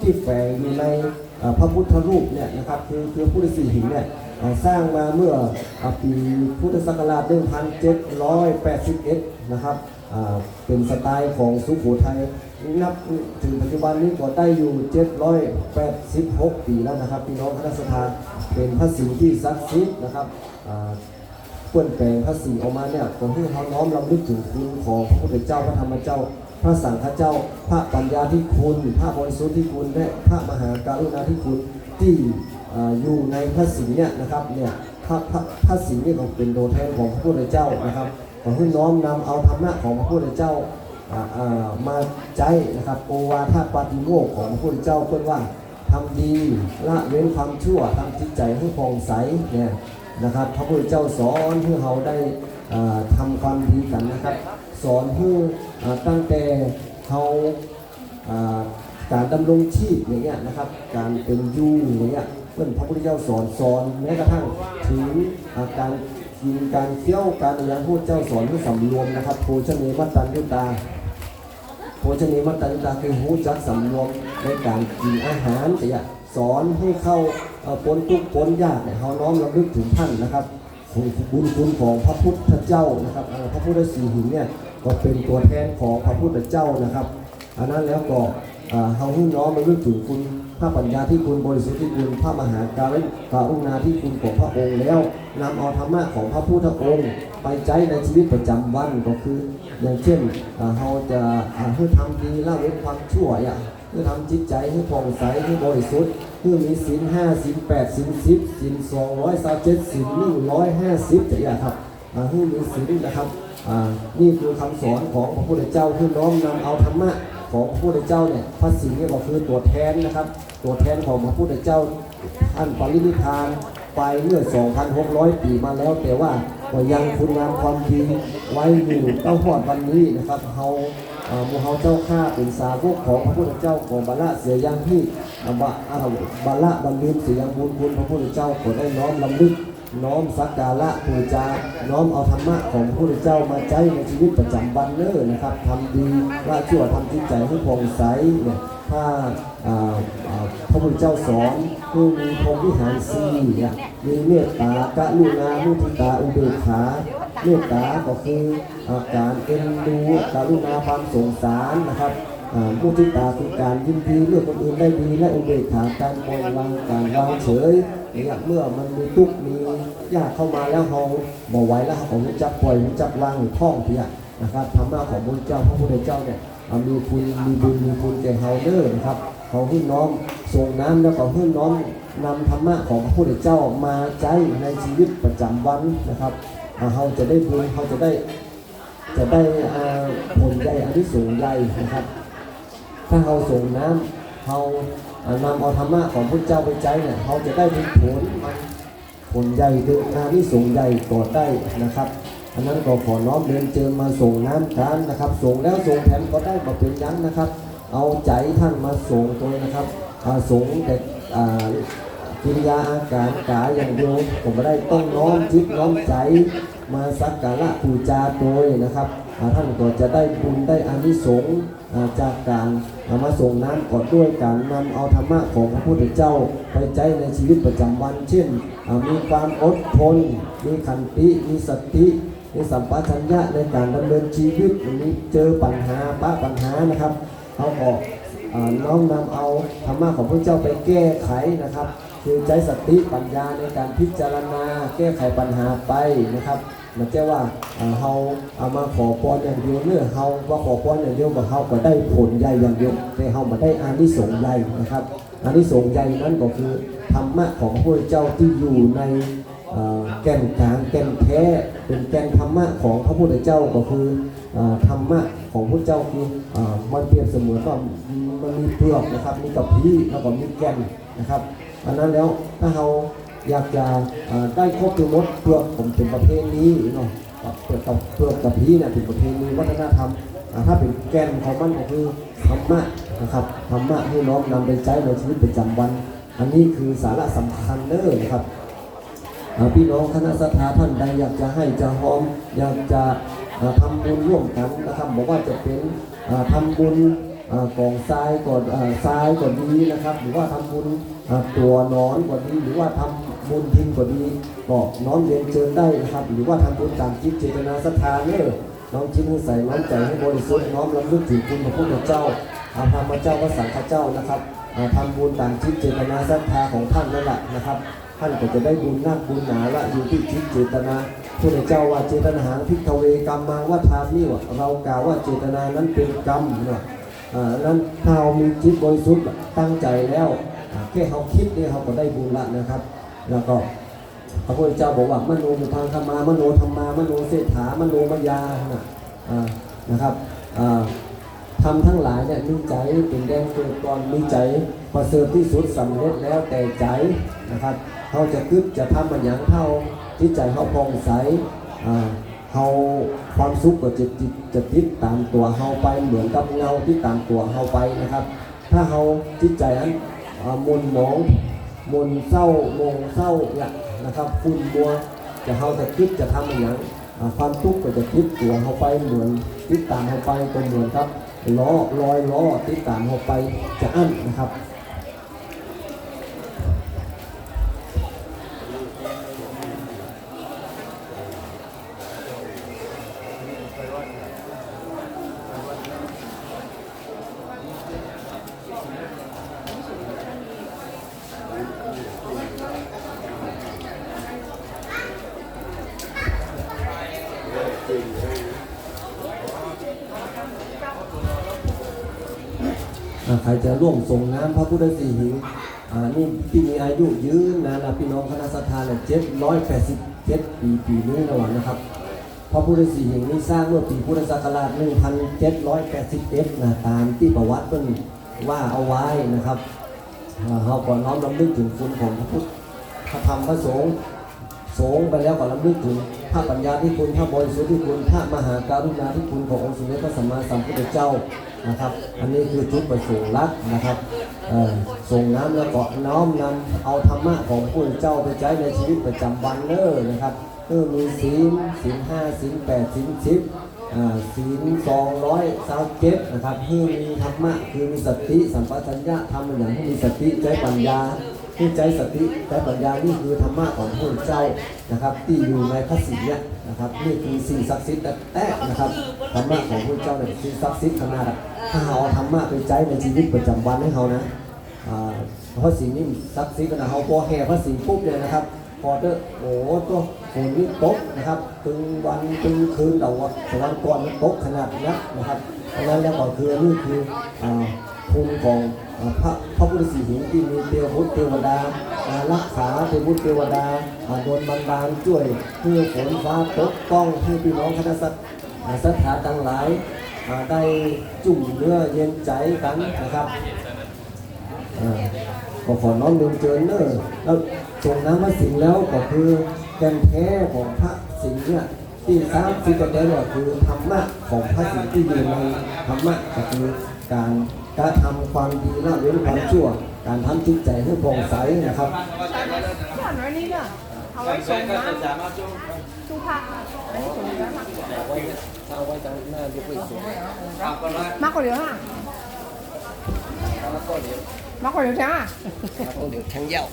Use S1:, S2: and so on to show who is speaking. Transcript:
S1: ที่แฝงอยู่ในพระพุทธรูปเนี่ยนะครับ คือคือพุทธสีหิงเนี่ยสร้างมาเมื่อปีพุทธศักราช 1781 นะครับอ่าเป็นสไตล์ของสุโขทัยนับถึงปัจจุบันนี้ก็ได้อยู่ 786 ปีแล้วนะครับพี่น้องคณะสถานเป็นพระสิงห์ที่ศักดิ์สิทธิ์นะครับเปื้อนแปลงพระสีออกมาเนี่ยผมให้เขาน้อมรำลึกถึงคุณของพระพุทธเจ้าพระธรรมเจ้า พระสังฆเจ้า พระปัญญาที่คุณ พระบริสุทธิ์ที่คุณ และพระมหาการุณาธิคุณที่อยู่ในพระสีเนี่ยนะครับเนี่ยพระพระพระสีนี่ยก็เป็นตัวแทนของพระพุทธเจ้านะครับขอให้น้อมนำเอาธรรมะของพระพุทธเจ้ามาใจนะครับโอวาทปาติโมกข์ของพระพุทธเจ้าเพื่อว่าทำดีละเว้นความชั่วทำจิตใจให้ผ่องใสเนี่ยนะครับพระพุทธเจ้าสอนให้เราได้อ่าทำความดีกันนะครับ สอนให้ตั้งแต่เขาการดำรงชีพอย่างเงี้ยนะครับ การเป็นยู่อย่างเงี้ยเพื่อนพระพุทธเจ้าสอนสอนแม้กระทั่งถึงอาการกินการเคี้ยวการอะไรพระพุทธเจ้าสอนให้สำรวมนะครับโภชเนมัตตัญญุตาโภชเนมัตตัญญาคือหูจักสำรวมในการกินอาหารแต่อย่าสอนให้เข้าปนทุกข์ปนยากเนี่ยเขาน้อมรำลึกถึงท่านนะครับบุญคุณของพระพุทธเจ้านะครับพระพุทธสีหิงเนี่ย ก็เป็นตัวแทนของพระพุทธเจ้านะครับอันนั้นแล้วก็เขาให้นน้อมรำลึกถึงคุณพระปัญญาที่คุณบริสุทธิ์ที่คุณพระมหาการุการุณาที่คุณของพระองค์แล้วนำเอาธรรมะของพระพุทธองค์ ไปใช้ในชีวิตประจำวันก็คือ อย่างเช่นเราจะให้ทำดีละเว้นความชั่วอย่างเพื่อทำจิตใจให้ผ่องใสให้บริสุทธิ์เพื่อมีศีลห้าศีลแปดศีลสิบศีลสองร้อยสามเจ็ดศีลหนึ่งร้อยห้าสิบจะอย่างครับอ่าให้มีศีลนะครับ นี่คือคำสอนของพระพุทธเจ้าที่น้อมนำเอาธรรมะของพระพุทธเจ้าเนี่ยพระสิงห์นี่ก็คือตัวแทนนะครับ ตัวแทนของพระพุทธเจ้าท่านปรินิพานไปเมื่อ 2,600 ปีมาแล้ว แต่ว่าก็ยังคุณงามความดีไว้อยู่เต้าหอดวันนี้นะครับเฮาเอ่อหมูเฮาเจ้าข้าเป็นสาวกของพระพุทธเจ้าของบาละเสียยังที่บะอ่าบาละบรรลืมเสียยังบุญคุณพระพุทธเจ้าขอได้น้อมลำลึก น้อมสักการะบูชาน้อมเอาธรรมะของพระพุทธเจ้ามาใช้ในชีวิตประจำวันเน้อนะครับทำดีละชั่วทำจิตใจให้ผ่องใสเนี่ยถ้าพระพุทธเจ้าสอนคือมีพรหมวิหารสีเนี่ยมีเมตตากรุณามุทิตาอุเบกขาเมตตาก็คือการเอ็นดูกรุณาความสงสารนะครับ มุทิตาคือการยินดีเมื่อคนอื่นได้ดีและอุเบกขาการปล่อยวางการวางเฉยเนี่ยเมื่อมันมีทุกมียากเข้ามาแล้วเราบ่ไหวแล้วเรารู้จักปล่อยรู้จักวางหรือท่องเพียนะครับธรรมะของพระเจ้าพระพุทธเจ้าเนี่ยอ่ามีคุณมีบุญมีคุณแก่เฮาเด้อนะครับเขาให้น้อมส่งน้ำแล้วก็ให้น้อมนำธรรมะของพระพุทธเจ้ามาใช้ในชีวิตประจำวันนะครับเราจะได้บุญเราจะได้จะได้ผลใหญ่อันที่สูงใหญ่นะครับ ถ้าเราส่งน้ำเราอ่านำเอาธรรมะของพระเจ้าไปใจเนี่ยเราจะได้มีผลมันผลใหญ่คืออานิสงส์ใหญ่ต่อได้นะครับอันนั้นก็ขอน้อมเดินเจิญมาส่งน้ำกันนะครับ ส่งแล้วส่งแถมก็ได้มาเป็นยันนะครับ เอาใจท่านมาส่งตัวนะครับอาส่งแต่กิริยาอาการกายอย่างเดียวผมไม่ได้ต้องน้อมจิตน้อมใจมาสักการะบูชาโดยนะครับ ท่านก็จะได้บุญได้อานิสงส์จากการเอามาส่งน้ำก่อนด้วยการนำเอาธรรมะของพระพุทธเจ้าไปใช้ในชีวิตประจำวัน เช่น มีความอดทน มีขันติมีสติมีสัมปชัญญะในการดำเนินชีวิตมีเจอปัญหาปะปัญหานะครับเขาออกน้อมนำเอาธรรมะของพระเจ้าไปแก้ไขนะครับ คือใช้สติปัญญาในการพิจารณาแก้ไขปัญหาไปนะครับ มันจะว่าเฮาเอามาขอพรอย่างเดียวเนื้อเฮาว่าขอพรอย่างเดียวกับเฮาก็ได้ผลใหญ่อย่างเดียวแต่เฮามาได้อานิสงส์ใหญ่นะครับอานิสงส์ใหญ่นั้นก็คือธรรมะของพระพุทธเจ้าที่อยู่ในแก่นกลางแก่นแท้เป็นแก่นธรรมะของพระพุทธเจ้าก็คือธรรมะของพระเจ้าคือมันเปรียบเสมือนว่ามันมีเปลือกนะครับมีกับพีแล้วก็มีแก่นนะครับอันนั้นแล้วถ้าเรา อยากจะได้ครบทั้งหมดเปลือกผมเป็นประเภทนี้เนาะเปลือกกับเปลือกกับพีเนี่ยเป็นประเพณีวัฒนธรรมถ้าเป็นแกนของมันก็คือธรรมะนะครับธรรมะให้น้อมนำไปใช้ในชีวิตประจำวัน อันนี้คือสาระสำคัญเด้อนะครับพี่น้องคณะสัตยาท่านใดอยากจะให้จะหอม อยากจะอ่าทำบุญร่วมกันนะครับบอกว่าจะเป็นอ่าทำบุญกองทรายก่อนทรายก่อนดีนะครับ หรือว่าทำบุญตัวนอนก่อนดีหรือว่าทำ บุญทินก่อนดีก็น้อมเรียนเชิญได้นะครับ หรือว่าทำบุญตามจิตเจตนาศรัทธาเนี่ยน้อมคิดให้ใส่น้อมใจให้บริสุทธิ์น้อมรำลึกถึงคุณพระพุทธเจ้าอาพระพระเจ้าพระสังฆเจ้านะครับอ่าทำบุญตามจิตเจตนาศรัทธาของท่านนั่นแหละนะครับ ท่านก็จะได้บุญนักบุญหนาละอยู่ที่จิตเจตนาพระเจ้าว่าเจตนาหังพิกเวกรรมมังว่าทานี่ว่าเรากล่าวว่าเจตนานั้นเป็นกรรมนะนั้นถ้าเรามีจิตบริสุทธิ์ตั้งใจแล้วแค่เขาคิดเนี่ยเขาก็ได้บุญละนะครับ แล้วก็พระพุทธเจ้าบอกว่ามโนมุทางธรรมามโนธรรมามโนเศรษฐามโนมยานะอ่านะครับอ่าทำทั้งหลายเนี่ยมีใจเป็นแดงเกิดก่อนมีใจประเสริฐที่สุดสำเร็จแล้วแต่ใจนะครับเขาจะคึดจะทำมันอย่างเท่าที่ใจเขาพองใสเขาความสุขก็จะจิตจะติดตามตัวเขาไปเหมือนกับเงาที่ตามตัวเขาไปนะครับ ถ้าเขาจิตใจนั้นมุนหมอง มนเศร้ามงเศร้าเนี่ยนะครับคุณบัวจะเฮาจะคิดจะทำอย่างความทุกข์ก็จะคิดตัวเขาไปเหมือนติดตามเขาไปก็เหมือนครับล้อลอยล้อติดตามเขาไปจะอั้นนะครับ อ่า ใครจะร่วมส่งน้ำพระพุทธสีหิงนี่ที่มีอายุยืนนานนะพี่น้องคณะสัตยาเนี่ยเจ็ดร้อยแปดสิบเจ็ดปีปีนี้ระหว่างนะครับพระพุทธสีหิงนี้สร้างเมื่อปีพุทธศักราช1781นเจ็ดร้อยแปดสิบเทศนะตามที่ประวัติเพิ่นว่าเอาไว้นะครับอ่าเราก่อนน้อมรำลึกถึงคุณของพระพุทธพระธรรมพระสงฆ์สงฆ์ไปแล้วก็รำลึกถึง พระปัญญาที่คุณพระบริสุทธิ์ที่คุณพระมหาการุณาธิคุณขององค์สมเด็จพระสัมมาสัมพุทธเจ้านะครับ อันนี้คือจุดประสงค์หลักนะครับส่งน้ำแล้วก็น้อมนำเอาธรรมะของพระพุทธเจ้าไปใช้ในชีวิตประจำวันเด้อนะครับเออมีศีลศีลห้าศีลแปดศีลสิบศีลสองร้อยสามเจ็ดนะครับเพื่อมีธรรมะคือมีสติสัมปชัญญะทำอย่างให้มีสติใจปัญญา ที่ใจสติใจปัญญานี่คือธรรมะของพระพุทธเจ้านะครับ ที่อยู่ในพระศีเนี่ยนะครับนี่คือสิ่งศักดิ์สิทธิ์แท้นะครับธรรมะของพระพุทธเจ้าเนี่ยสิ่งศักดิ์สิทธิ์ขนาดถ้าเราเอาธรรมะไปใช้ในชีวิตประจำวันให้เขานะพระสิ่งนี้ซักซีกันนะเขาพอแห่พระสิงห์ปุ๊บเนี่ยนะครับพอเด้อโอ้ตัวฝนนี่ตกนะครับตึงวันตึงคืนแต่ว่าแต่วันก่อนมันตกขนาดนี้นะครับเพราะนั้นแล้วก็คือนี่คือ คุณของพระพระพุทธสีหิงที่มีเทวพุทธเทวดารักษาเทวพุทธเทวดาโดนบันดาลช่วยเพื่อฝนฟ้าตกต้องให้พี่น้องคณะสัตย์อ่าทธาทั้งหลายได้จุ่มเนื้อเย็นใจกันนะครับอ่าก็ขอน้อมเรียนเชิญเนอแล้วส่งน้ำพระสิงแล้วก็คือแกนแท้ของพระสิงห์เนี่ยที่สามสิบกว่าเนี่ยคือธรรมะของพระสิงห์ที่อยู่ในธรรมะก็คือการ การทำความดีละเว้นความชั่ว การทำจิตใจให้ผ่องใสนะครับ
S2: ก่อนไว้นี่เนะเอาไว้ส่งน้ำตู้ผ้าอันนี้ส่งน้ำมา
S1: เอาไว้จังหน้ายกไปสูง
S2: มากกว่าเดี๋ยวฮะ
S1: มากกว่าเดี๋ยว
S2: มากกว่าเดี๋ยวจ้
S1: งเยี่ยว